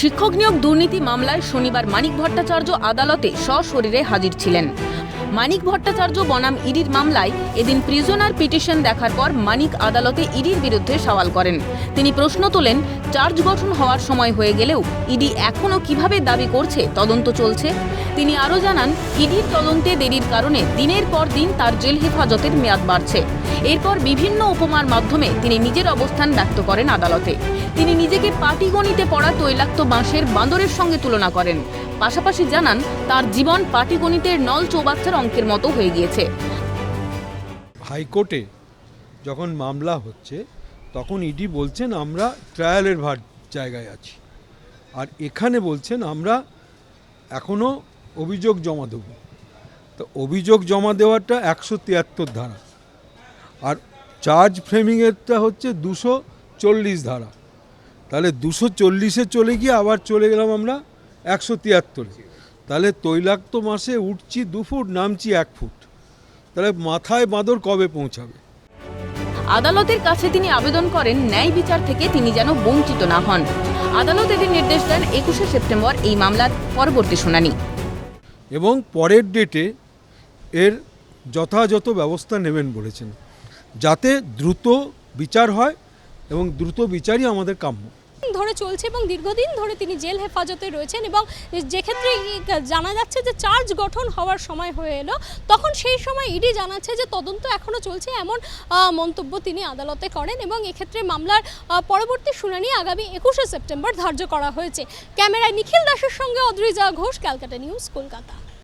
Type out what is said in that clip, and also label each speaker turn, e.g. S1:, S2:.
S1: শিক্ষক নিয়োগ দুর্নীতি মামলায় শনিবার মানিক ভট্টাচার্য আদালতে সশরীরে হাজির ছিলেন। মানিক ভট্টাচার্য বনাম ইডির মামলায় এদিন প্রিজনার পিটিশন দেখার পর মানিক আদালতে ইডির বিরুদ্ধে সওয়াল করেন। তিনি প্রশ্ন তোলেন চার্জ গঠন হওয়ার সময় হয়ে গেলেও ইডি এখনও কীভাবে দাবি করছে, তদন্ত চলছে? তিনি আরও জানান, ইডির তদন্তে দেরির কারণে দিনের পর দিন তার জেল হেফাজতের মেয়াদ বাড়ছে। এরপর বিভিন্ন উপমার মাধ্যমে তিনি নিজের অবস্থান ব্যক্ত করেন আদালতে। তিনি নিজেকে পাটিগণিতে পড়া তৈলাক্ত বাঁশের বাঁদরের সঙ্গে তুলনা করেন। পাশাপাশি জানান, তার জীবন পাটিগণিতের নল চৌবাচ্চার অঙ্কের মতো হয়ে গিয়েছে।
S2: হাইকোর্টে যখন মামলা হচ্ছে, তখন ইডি বলছেন, আমরা ট্রায়ালের ভার জায়গায় আছি। আর এখানে বলছেন, আমরা এখনও অভিযোগ জমা দেব। তো অভিযোগ জমা দেওয়াটা একশো তিয়াত্তর ধারা। আর চার্জ ফ্রেমিংয়েরটা হচ্ছে দুশো চল্লিশ ধারা। তাহলে দুশো চল্লিশে চলে গিয়ে আবার চলে গেলাম আমরা একশো তিয়াত্তরে। তাহলে তৈলাক্ত মাসে উঠছি দু ফুট নামছি এক ফুট। তাহলে মাথায় বাঁদর কবে পৌঁছাবে?
S1: আদালতের কাছে তিনি আবেদন করেন ন্যায় বিচার থেকে তিনি যেন বঞ্চিত না হন। আদালত এদিন নির্দেশ দেন একুশে সেপ্টেম্বর এই মামলার পরবর্তী শুনানি।
S2: এবং পরের ডেটে এর যথাযথ ব্যবস্থা নেবেন বলেছেন। যাতে দ্রুত বিচার হয় এবং দ্রুত বিচারই আমাদের কাম্য।
S3: ধরে চলছে এবং দীর্ঘদিন ধরে তিনি জেল হেফাজতে রয়েছেন এবং যেক্ষেত্রে জানা যাচ্ছে যে চার্জ গঠন হওয়ার সময় হয়ে এলো, তখন সেই সময় ইডি জানাচ্ছে যে তদন্ত এখনও চলছে এমন মন্তব্য তিনি আদালতে করেন এবং এক্ষেত্রে মামলার পরবর্তী শুনানি আগামী একুশে সেপ্টেম্বর ধার্য করা হয়েছে। ক্যামেরায় নিখিল দাসের সঙ্গে অদ্রিজা ঘোষ, ক্যালকাটা নিউজ, কলকাতা।